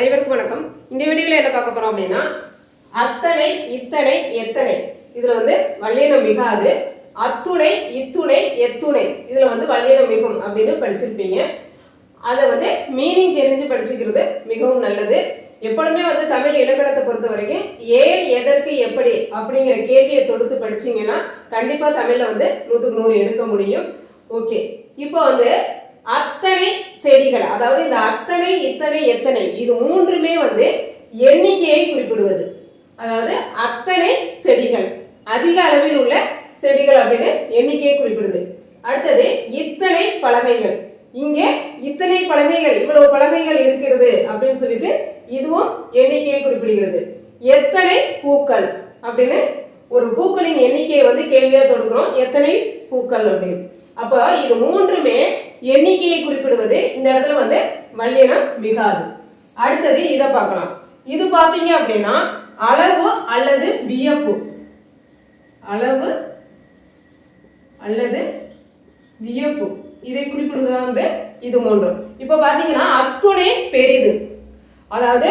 அனைவருக்கும் வணக்கம். இந்த வீடியோவில் என்ன பார்க்க போறோம் அப்படின்னா அத்தனை இத்தனை எத்தனை. இதுல வந்து வல்லினம் மிகாது அத்துணை இத்துணை எத்துணை. இதுல வந்து வல்லினம் மிகும் அப்படின்னு படிச்சிருப்பீங்க. அதை வந்து மீனிங் தெரிஞ்சு படிச்சுக்கிறது மிகவும் நல்லது. எப்பொழுதுமே வந்து தமிழ் இலக்கணத்தை பொறுத்த வரைக்கும் ஏன் எதற்கு எப்படி அப்படிங்கிற கேள்வியை தொடுத்து படிச்சீங்கன்னா கண்டிப்பா தமிழ்ல வந்து நூற்றுக்கு நூறு எடுக்க முடியும். ஓகே. இப்போ வந்து அத்தனை செடிகள் அதாவது இந்த அத்தனை இத்தனை எத்தனை இது மூன்றுமே வந்து எண்ணிக்கையை குறிப்பிடுவது. அதாவது அத்தனை செடிகள் அதிக அளவில் உள்ள செடிகள் அப்படின்னு எண்ணிக்கையை குறிப்பிடுது. அடுத்தது இத்தனை பலகைகள். இங்கே இத்தனை பலகைகள் இவ்வளவு பலகைகள் இருக்கிறது அப்படின்னு சொல்லிட்டு இதுவும் எண்ணிக்கையை குறிப்பிடுகிறது. எத்தனை பூக்கள் அப்படின்னு ஒரு பூக்களின் எண்ணிக்கையை வந்து கேள்வியாக தொடுக்கிறோம். எத்தனை பூக்கள் அப்படின்னு. அப்போ இது மூன்றுமே எண்ணிக்கையை குறிப்பிடுவது இந்த இடத்துல வந்து வல்லினம் மிகாது. அடுத்தது இதை பார்க்கலாம். இது பார்த்தீங்க அப்படின்னா அளவு அல்லது வியப்பு. அளவு அல்லது வியப்பு. இதை குறிப்பிடுவது வந்து இது மூன்றும். இப்போ பார்த்தீங்கன்னா அத்துணை பெரிது. அதாவது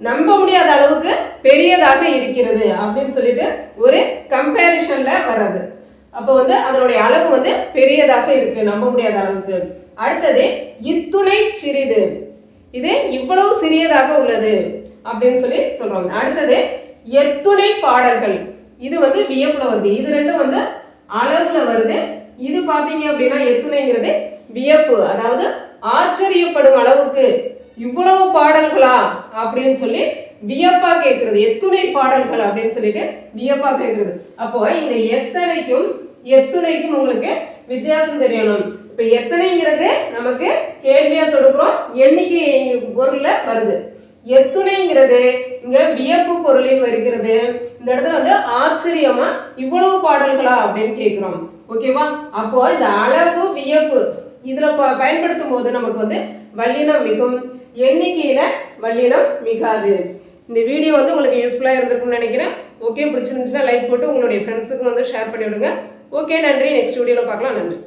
நம்ப முடியாத அளவுக்கு பெரியதாக இருக்கிறது அப்படின்னு சொல்லிட்டு ஒரு கம்பேரிஷன்ல வர்றது. அப்போ வந்து அதனுடைய அளவு வந்து பெரியதாக இருக்கு நம்ப முடியாத அளவுக்கு. அடுத்தது இத்துணை சிறிது. இது இவ்வளவு சிறியதாக உள்ளது அப்படின்னு சொல்லி சொல்றாங்க. அடுத்தது எத்துணை பாடல்கள். இது வந்து வியப்புல வருது. இது ரெண்டும் வந்து அளவுல வருது. இது பாத்தீங்க அப்படின்னா எத்துணைங்கிறது வியப்பு அதாவது ஆச்சரியப்படும் அளவுக்கு. இவ்வளவு பாடல்களா அப்படின்னு சொல்லி வியப்பா கேட்கறது. எத்துணை பாடல்கள் அப்படின்னு சொல்லிட்டு வியப்பா கேட்கறது. அப்போ இந்த எத்தனைக்கும் எத்துணைக்கும் உங்களுக்கு வித்தியாசம் தெரியணும். இப்ப எத்தனைங்கிறது நமக்கு கேள்வியா தொடுக்கிறோம். எண்ணிக்கை பொருள்ல வருது. எத்துணைங்கிறது இங்க வியப்பு பொருளில் வருகிறது. இந்த இடத்துல வந்து ஆச்சரியமா இவ்வளவு பாடல்களா அப்படின்னு கேட்கிறோம். ஓகேவா? அப்போ இந்த அளவு வியப்பு இதுல பயன்படுத்தும் போது நமக்கு வந்து வல்லினம் மிகும். எண்ணிக்கையில வல்லினம் மிகாது. இந்த வீடியோ வந்து உங்களுக்கு யூஸ்ஃபுல்லாக இருந்திருக்கும்னு நினைக்கிறேன். ஓகே பிடிச்சிருந்துச்சுன்னா லைக் போட்டு உங்களுடைய ஃப்ரெண்ட்ஸுக்கு வந்து ஷேர் பண்ணிவிடுங்க. ஓகே நன்றி. நெக்ஸ்ட் வீடியோவில் பார்க்கலாம். நன்றி.